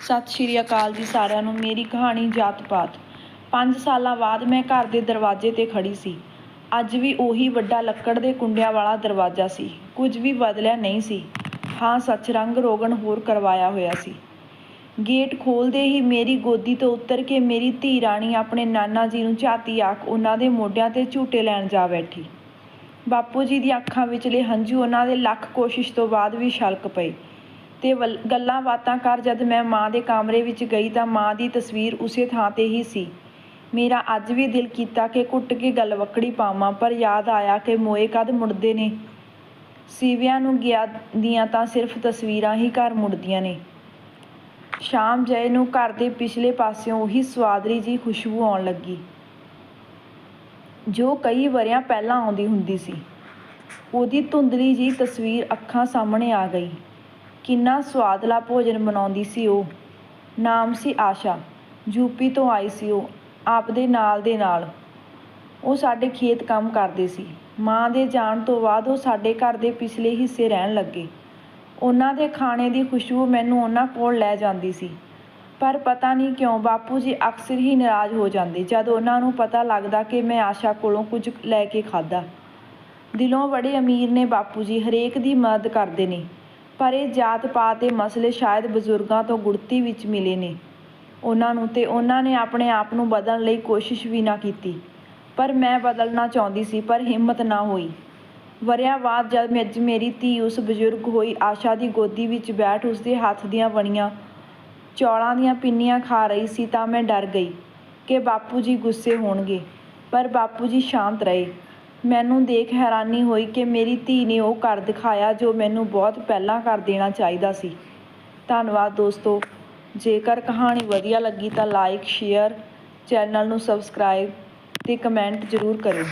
ਸਤਿ ਸ਼੍ਰੀ ਅਕਾਲ ਜੀ ਸਾਰਿਆਂ ਨੂੰ, ਮੇਰੀ ਕਹਾਣੀ ਜਾਤ ਪਾਤ 5 ਸਾਲਾਂ ਬਾਅਦ ਮੈਂ ਘਰ ਦੇ ਦਰਵਾਜ਼ੇ ਤੇ ਖੜੀ ਸੀ। ਅੱਜ ਵੀ ਉਹੀ ਵੱਡਾ ਲੱਕੜ ਦੇ ਕੁੰਡਿਆਂ ਵਾਲਾ ਦਰਵਾਜ਼ਾ ਸੀ। ਕੁਝ ਵੀ ਬਦਲਿਆ ਨਹੀਂ ਸੀ। ਹਾਂ, ਸੱਚ ਰੰਗ ਰੋਗਣ ਹੋਰ ਕਰਵਾਇਆ ਹੋਇਆ ਸੀ। ਗੇਟ ਖੋਲਦੇ ਹੀ ਮੇਰੀ ਗੋਦੀ ਤੋਂ ਉੱਤਰ ਕੇ ਮੇਰੀ ਧੀ ਰਾਣੀ ਆਪਣੇ ਨਾਨਾ ਜੀ ਨੂੰ ਝਾਤੀ ਆਖ ਉਹਨਾਂ ਦੇ ਮੋਢਿਆਂ ਤੇ ਝੂਟੇ ਲੈਣ ਜਾ ਬੈਠੀ। ਬਾਪੂ ਜੀ ਦੀ ਅੱਖਾਂ ਵਿਚਲੇ ਹੰਝੂ ਉਹਨਾਂ ਦੇ ਲੱਖ ਕੋਸ਼ਿਸ਼ ਤੋਂ ਬਾਅਦ ਵੀ ਛਲਕ ਪਏ। ਤੇ ਵੱਲ- ਗੱਲਾਂ ਬਾਤਾਂ ਕਰ, ਜਦ ਮੈਂ ਮਾਂ ਦੇ ਕਮਰੇ ਵਿੱਚ ਗਈ ਤਾਂ ਮਾਂ ਦੀ ਤਸਵੀਰ ਉਸੇ ਥਾਂ ਤੇ ਹੀ ਸੀ। ਮੇਰਾ ਅੱਜ ਵੀ ਦਿਲ ਕੀਤਾ ਕਿ ਕੁੱਟ ਕੇ ਗੱਲ ਗਲਵੱਕੜੀ ਪਾਵਾਂ, ਪਰ ਯਾਦ ਆਇਆ ਕਿ ਮੋਏ ਕਦ ਮੁੜਦੇ ਨੇ। ਸੀਵਿਆਂ ਨੂੰ ਗਿਆ ਦੀਆਂ ਤਾਂ ਸਿਰਫ ਤਸਵੀਰਾਂ ਹੀ ਘਰ ਮੁੜਦੀਆਂ ਨੇ। ਸ਼ਾਮ ਜਏ ਨੂੰ ਘਰ ਦੇ ਪਿਛਲੇ ਪਾਸਿਓਂ ਉਹੀ ਸਵਾਦਰੀ ਜੀ ਖੁਸ਼ਬੂ ਆਉਣ ਲੱਗੀ, ਜੋ ਕਈ ਵਰਿਆਂ ਪਹਿਲਾਂ ਆਉਂਦੀ ਹੁੰਦੀ ਸੀ। ਉਹਦੀ ਧੁੰਦਲੀ ਜੀ ਤਸਵੀਰ ਅੱਖਾਂ ਸਾਹਮਣੇ ਆ ਗਈ। ਕਿੰਨਾ ਸਵਾਦਲਾ ਭੋਜਨ ਬਣਾਉਂਦੀ ਸੀ ਉਹ। ਨਾਮ ਸੀ ਆਸ਼ਾ। ਯੂਪੀ ਤੋਂ ਆਈ ਸੀ ਉਹ, ਆਪਦੇ ਨਾਲ ਦੇ ਨਾਲ। ਉਹ ਸਾਡੇ ਖੇਤ ਕੰਮ ਕਰਦੇ ਸੀ। ਮਾਂ ਦੇ ਜਾਣ ਤੋਂ ਬਾਅਦ ਉਹ ਸਾਡੇ ਘਰ ਦੇ ਪਿਛਲੇ ਹਿੱਸੇ ਰਹਿਣ ਲੱਗੇ। ਉਹਨਾਂ ਦੇ ਖਾਣੇ ਦੀ ਖੁਸ਼ਬੂ ਮੈਨੂੰ ਉਹਨਾਂ ਕੋਲ ਲੈ ਜਾਂਦੀ ਸੀ। ਪਰ ਪਤਾ ਨਹੀਂ ਕਿਉਂ ਬਾਪੂ ਜੀ ਅਕਸਰ ਹੀ ਨਾਰਾਜ਼ ਹੋ ਜਾਂਦੇ, ਜਦ ਉਹਨਾਂ ਨੂੰ ਪਤਾ ਲੱਗਦਾ ਕਿ ਮੈਂ ਆਸ਼ਾ ਕੋਲੋਂ ਕੁਝ ਲੈ ਕੇ ਖਾਦਾ ਦਿਲੋਂ ਬੜੇ ਅਮੀਰ ਨੇ ਬਾਪੂ ਜੀ, ਹਰੇਕ ਦੀ ਮਦਦ ਕਰਦੇ ਨੇ। ਪਰ ਇਹ ਜਾਤ ਪਾਤ ਦੇ ਮਸਲੇ ਸ਼ਾਇਦ ਬਜ਼ੁਰਗਾਂ ਤੋਂ ਗੁੜਤੀ ਵਿੱਚ ਮਿਲੇ ਨੇ। ਉਹਨਾਂ ਨੂੰ ਤੇ ਉਹਨਾਂ ਨੇ ਆਪਣੇ ਆਪ ਨੂੰ ਬਦਲਣ ਲਈ ਕੋਸ਼ਿਸ਼ ਵੀ ਨਾ ਕੀਤੀ। ਪਰ ਮੈਂ ਬਦਲਣਾ ਚਾਹੁੰਦੀ ਸੀ, ਪਰ ਹਿੰਮਤ ਨਾ ਹੋਈ। ਵਰਿਆਂ ਬਾਅਦ ਜਦ ਮੈਂ ਅੱਜ ਮੇਰੀ ਧੀ ਉਸ ਬਜ਼ੁਰਗ ਹੋਈ, ਆਸ਼ਾ ਦੀ ਗੋਦੀ ਵਿੱਚ ਬੈਠ ਉਸਦੇ ਹੱਥ ਦੀਆਂ ਬਣੀਆਂ ਚੌਲਾਂ ਦੀਆਂ ਪਿੰਨੀਆਂ ਖਾ ਰਹੀ ਸੀ ਤਾਂ ਮੈਂ ਡਰ ਗਈ ਕਿ ਬਾਪੂ ਜੀ ਗੁੱਸੇ ਹੋਣਗੇ, ਪਰ ਬਾਪੂ ਜੀ ਸ਼ਾਂਤ ਰਹੇ। ਮੈਨੂੰ ਦੇਖ ਹੈਰਾਨੀ ਹੋਈ ਕਿ ਮੇਰੀ ਧੀ ਨੇ ਉਹ ਕਰ ਦਿਖਾਇਆ ਜੋ ਮੈਨੂੰ ਬਹੁਤ ਪਹਿਲਾਂ ਕਰ ਦੇਣਾ ਚਾਹੀਦਾ ਸੀ। ਧੰਨਵਾਦ ਦੋਸਤੋ। ਜੇਕਰ ਕਹਾਣੀ ਵਧੀਆ ਲੱਗੀ ਤਾਂ ਲਾਈਕ ਸ਼ੇਅਰ ਚੈਨਲ ਨੂੰ ਸਬਸਕ੍ਰਾਈਬ ਤੇ ਕਮੈਂਟ ਜ਼ਰੂਰ ਕਰਿਓ।